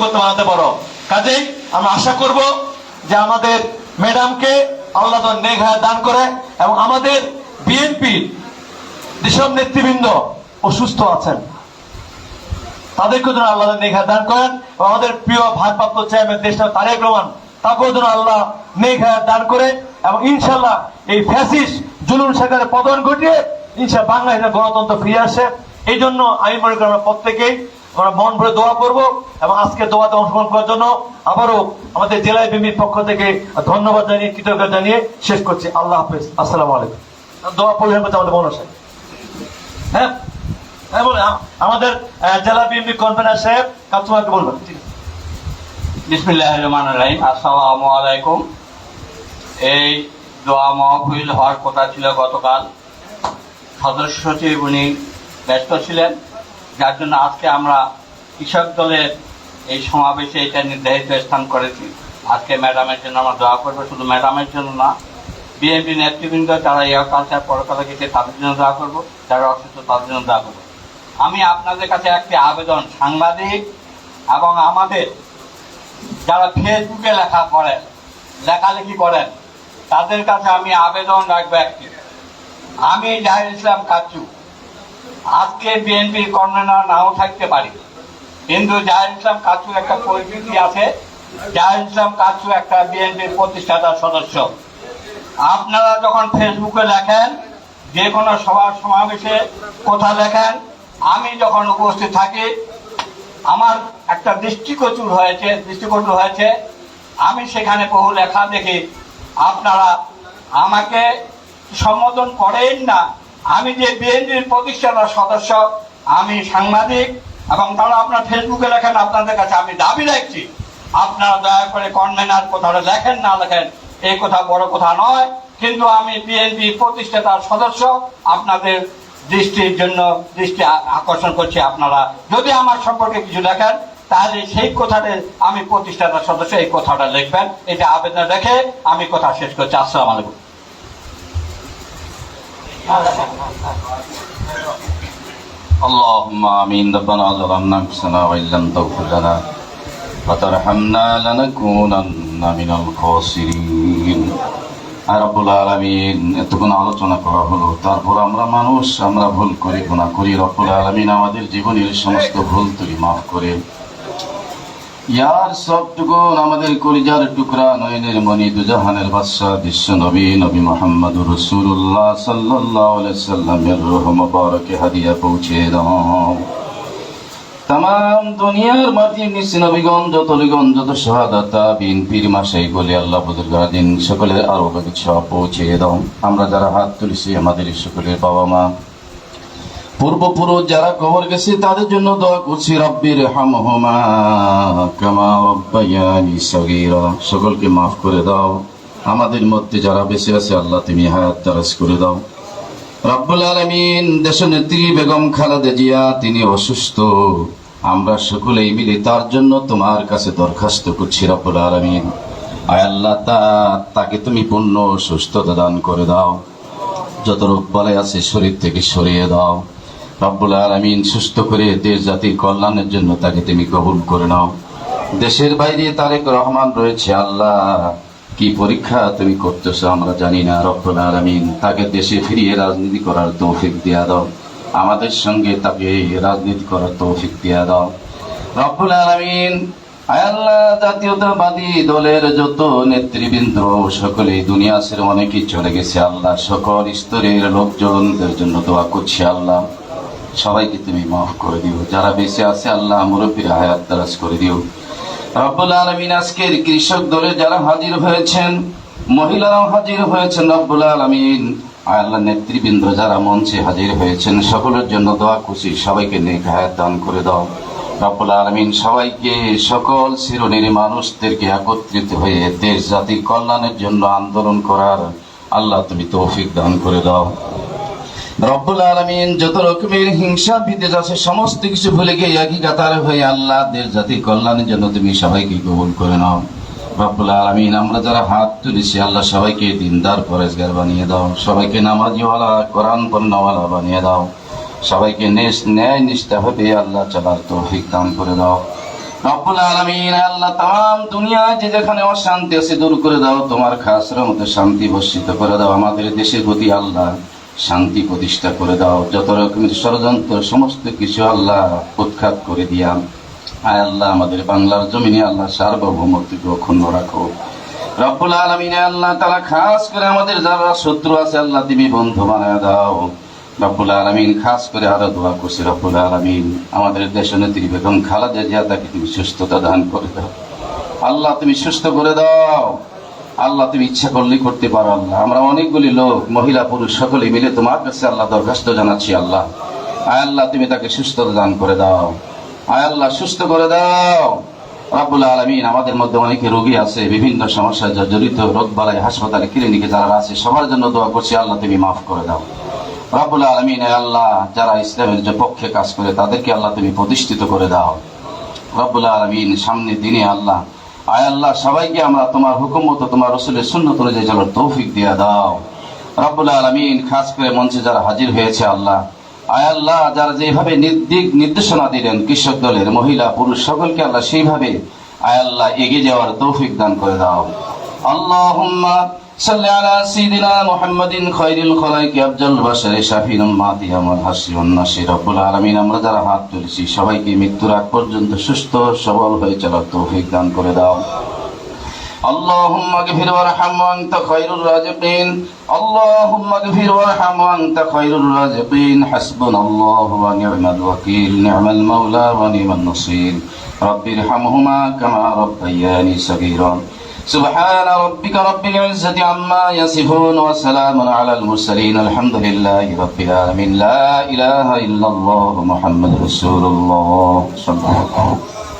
করতে বানাতে পারো। কাজেই আমরা আশা করব যে আমাদের ম্যাডামকে আল্লাহ হায়াত দান করে এবং আমাদের বিএনপি যেসব নেতৃবৃন্দ অসুস্থ আছেন। তাদেরকে যেন আল্লাহ হায়াত দান করেন এবং আমাদের প্রিয় ভারপ্রাপ্ত চেয়ারম্যান দেশটা তারেক রহমান, তাকেও যেন আল্লাহ হায়াত দান করে এবং ইনশাল্লাহ এই ফ্যাসিস জুলুম শেখারে পতন ঘটিয়ে ইনশাল্লাহ বাংলাদেশের গণতন্ত্র ফিরে আসে। এই জন্য আমি মনে করি আমরা প্রত্যেকেই আমরা মন ভরে দোয়া করব এবং আজকে দোয়াতে অংশগ্রহণ করার জন্য আবারও আমাদের জেলা বিমির পক্ষ থেকে ধন্যবাদ জানিয়ে, কৃতজ্ঞতা জানিয়ে শেষ করছি। আল্লাহ হাফেজ। আসসালামু আলাইকুম। দোয়া পরিধান করছে আমাদের মনে হ্যাঁ? হ্যাঁ আমাদের জেলা সাহেব কাস্টমারকে আলাইকুম। এই হওয়ার কথা ছিল গতকাল। সদস্য সচিব উনি ব্যস্ত ছিলেন। যার জন্য আজকে আমরা কৃষক দলের এই সমাবেশে এটা নির্ধারিত স্থান করেছি। আজকে ম্যাডামের জন্য আমরা দোয়া করব, শুধু ম্যাডামের জন্য না, বিএনপি নেতৃবৃন্দ যারা ইয়া কালচার পরকালে গেছে, তাদের জন্য দোয়া করব, যারা অসুস্থ, তাদের জন্য দোয়া করব। আমি আপনাদের কাছে একটি আবেদন, সাংবাদিক এবং আমাদের যারা ফেসবুকে লেখা করেন লেখালেখি করেন, তাদের কাছে আমি আবেদন রাখব একটি। আমি জাহির ইসলাম কাচু আজকে বিএনপির কর্ণনার নাও থাকতে পারি। কিন্তু জাহির ইসলাম কাচু একটা পরিচিতি আছে। জাহির ইসলাম কাচু একটা বিএনপির প্রতিষ্ঠাতা সদস্য। আপনারা যখন ফেসবুকে লেখেন যে কোনো সভা সমাবেশে কথা লেখেন আমি যখন উপস্থিত থাকি, আমার একটা দৃষ্টিকচুর হয়েছে দৃষ্টিকটু হয়েছে। আমি সেখানে বহু লেখা দেখি। আপনারা আমাকে সম্বোধন করেন না আমি যে বিএনপির প্রতিষ্ঠাতা সদস্য, আমি সাংবাদিক এবং তারা আপনার ফেসবুকে লেখেন, আপনাদের কাছে আমি দাবি রাখছি। আপনারা দয়া করে কনভেনার কোথাও লেখেন, না লেখেন, এই কথা বড় কথা নয়। কিন্তু আমি বিএনপি প্রতিষ্ঠাতার সদস্য, আপনাদের দৃষ্টির জন্য দৃষ্টি আকর্ষণ করছি আপনারা। যদি আমার সম্পর্কে কিছু লেখেন, তাহলে সেই কথাটা আমি প্রতিষ্ঠাতার সদস্য, এই কথাটা লিখবেন। এটা আবেদন রেখে আমি কথা শেষ করছি। আসসালাম আলাইকুম। اللهم آمين ربنا ظلمنا أنفسنا وإن لم تغفر لنا وترحمنا لنكونن من الخاسرين আর রব্বুল আলমিন এতক্ষণ আলোচনা করা হলো তারপর আমরা মানুষ আমরা ভুল করি গুণা করি রব্বুল আলমিন আমাদের জীবনের সমস্ত ভুল তুলি মাফ করে ইয়ার সবটুকুন আমাদের কলিজার টুকরা নয়নের মণি দুজাহানের বাদশাহ বিশ্ব নবী নবী মোহাম্মদ রসুল্লাহ সাল্লাহ সাল্লামের রহম বারকে হাদিয়া পৌঁছে দাও। তাম দুনিয়ার মাটির নিচে নবীগণ, যত লিগন যত শাহাদাতা বিন পীর মাসাই বলে, আল্লাহ বুজুর্গাদিন, সকলের আরও কিছু পৌঁছে দাও। আমরা যারা হাত তুলেছি, আমাদের সকলের বাবা মা পূর্বপুরুষ যারা কবর গেছে, তাদের জন্য দোয়া করছি রব্বির হামহুমা কামা রব্বায়ানি সকলকে মাফ করে দাও। আমাদের মধ্যে যারা বেঁচে আছে, আল্লাহ তুমি হায়াত তারাস করে দাও। রব্বুল আলমিন, দেশনেত্রী বেগম খালেদা জিয়া, তিনি অসুস্থ। আমরা সকলেই মিলে তার জন্য তোমার কাছে দরখাস্ত করছি, রব্বুল আলমিন। আয় আল্লাহ, তা, তাকে তুমি পূর্ণ সুস্থতা দান করে দাও। যত রোগ বলাই আছে, শরীর থেকে সরিয়ে দাও। রব্বুল আলমিন সুস্থ করে দেশ জাতির কল্যাণের জন্য তাকে তুমি কবুল করে নাও। দেশের বাইরে তারেক রহমান রয়েছে, আল্লাহ। কি পরীক্ষা তুমি করতেছ আমরা জানি না, রব্বুল আলমিন। তাকে দেশে ফিরিয়ে রাজনীতি করার তৌফিক দিয়া দাও। আমাদের সঙ্গে তাকে রাজনীতি করার তৌফিক দিয়া দাও। রব্বুল আলমিন আল্লাহ, জাতীয়তাবাদী দলের যত নেতৃবৃন্দ সকলেই দুনিয়া অনেকেই চলে গেছে। আল্লাহ, সকল স্তরের লোকজনদের জন্য দোয়া করছি আল্লাহ। সবাইকে তুমি মাফ করে দিও। যারা বেঁচে আছে, আল্লাহ মুরব্বীর হায়াত দারাজ করে দিও। রব্বুল আলমিন আজকের কৃষক দলে যারা হাজির হয়েছেন, মহিলারাও হাজির হয়েছেন রব্বুল আলমিন। আল্লাহ নেতৃবৃন্দ যারা মঞ্চে হাজির হয়েছেন, সকলের জন্য দোয়া খুশি সবাইকে নেক হায়াত দান করে দাও। রব্বুল আলমিন সবাইকে, সকল শিরোনের মানুষদেরকে একত্রিত হয়ে দেশ জাতির কল্যাণের জন্য আন্দোলন করার আল্লাহ তুমি তৌফিক দান করে দাও। রব্বুল আলমিন যত রকমের হিংসা, বিদ্বেষ আছে, সমস্ত কিছু ভুলে গিয়ে একই কাতার হয়ে আল্লাহ দেশ জাতির কল্যাণের জন্য তুমি সবাইকে কবুল করে নাও। রব্বুল আলমিন, আমরা যারা হাত তুলেছি, আল্লাহ সবাইকে দিনদার পরেশগার বানিয়ে দাও। সবাইকে নামাজিওয়ালা, কোরআন পণ্যওয়ালা বানিয়ে দাও। সবাইকে নেশ, ন্যায় নিষ্ঠা হবে আল্লাহ চলার তৌফিক দান করে দাও। রব্বুল আলামিন, আল্লাহ তাম দুনিয়ায় যে যেখানে অশান্তি আছে দূর করে দাও। তোমার খাসের মতো শান্তি বর্ষিত করে দাও। আমাদের দেশের প্রতি আল্লাহ শান্তি প্রতিষ্ঠা করে দাও। যত রকমের ষড়যন্ত্র, সমস্ত কিছু আল্লাহ উৎখাত করে দিয়া। আয় আল্লাহ, আমাদের বাংলার জমিনে আল্লাহ সার্বভৌমত্বকে অক্ষুণ্ণ রাখো। রব্বুল আলমিনে আল্লাহ তালা খাস করে আমাদের যারা শত্রু আছে, আল্লাহ তুমি বন্ধু বানায় দাও। রব্বুল আলমিন খাস করে আরও দোয়া করছি, রব্বুল আলমিন। আমাদের দেশ নেত্রী বেগম খালাদা জিয়া তাকে তুমি সুস্থতা দান করে দাও। আল্লাহ তুমি সুস্থ করে দাও। আল্লাহ, তুমি ইচ্ছা করলেই করতে পারো আল্লাহ। আমরা অনেকগুলি লোক, মহিলা, পুরুষ, সকলে মিলে তোমার কাছে আল্লাহ দরখাস্ত জানাচ্ছি আল্লাহ। আয় আল্লাহ, তুমি তাকে সুস্থতা দান করে দাও। আয় আল্লাহ, সুস্থ করে দাও। রাব্বুল আলমিন, আমাদের মধ্যে অনেকে রোগী আছে, বিভিন্ন সমস্যায় জড়িত রোগ বালাই হাসপাতালে, ক্লিনিকে যারা আছে, সবার জন্য দোয়া করছি, আল্লাহ, তুমি মাফ করে দাও। রাব্বুল আলমিন আল্লাহ, যারা ইসলামের যে পক্ষে কাজ করে, তাদেরকে আল্লাহ, তুমি প্রতিষ্ঠিত করে দাও। রব্বুল আলমিন সামনে দিনে আল্লাহ আয় আল্লাহ, সবাইকে আমরা তোমার হুকুম মতো, তোমার রসুলের সুন্নত অনুযায়ী চলার তৌফিক দিয়া দাও। রব্বুল আলমিন খাস করে মঞ্চে যারা হাজির হয়েছে আল্লাহ, আয় আল্লাহ, যারা যেভাবে নির্দিক নির্দেশনা দিলেন কৃষক দলের মহিলা, পুরুষ সকলকে আল্লাহ সেইভাবে, আয় আল্লাহ এগিয়ে যাওয়ার তৌফিক দান করে দাও। আল্লাহুম্মা সাল্লি আলা সাইয়্যিদিনা মুহাম্মাদিন খায়রিল খালাইকি আফজাল বাশারি শাফিউল উম্মাতি আমল হাসিবুন নাসির রব্বুল আলামিন আমরা যারা হাত তুলেছি সবাইকে মৃত্যুর আগ পর্যন্ত সুস্থ সবল হয়ে চলার তৌফিক দান করে দাও اللهم اغفر وارحم وانت خير الرازقين اللهم اغفر وارحم وانت خير الرازقين حسبنا الله ونعم الوكيل نعم المولى ونعم النصير رب ارحمهما كما ربياني صغيرا سبحان ربك رب العزة عما يصفون وسلام على المرسلين الحمد لله رب العالمين لا إله إلا الله محمد رسول الله صلى الله عليه وسلم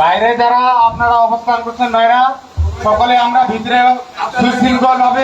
বাইরে যারা আপনারা অবস্থান করছেন নয়রা সকলে আমরা ভিতরে সুশৃঙ্খল ভাবে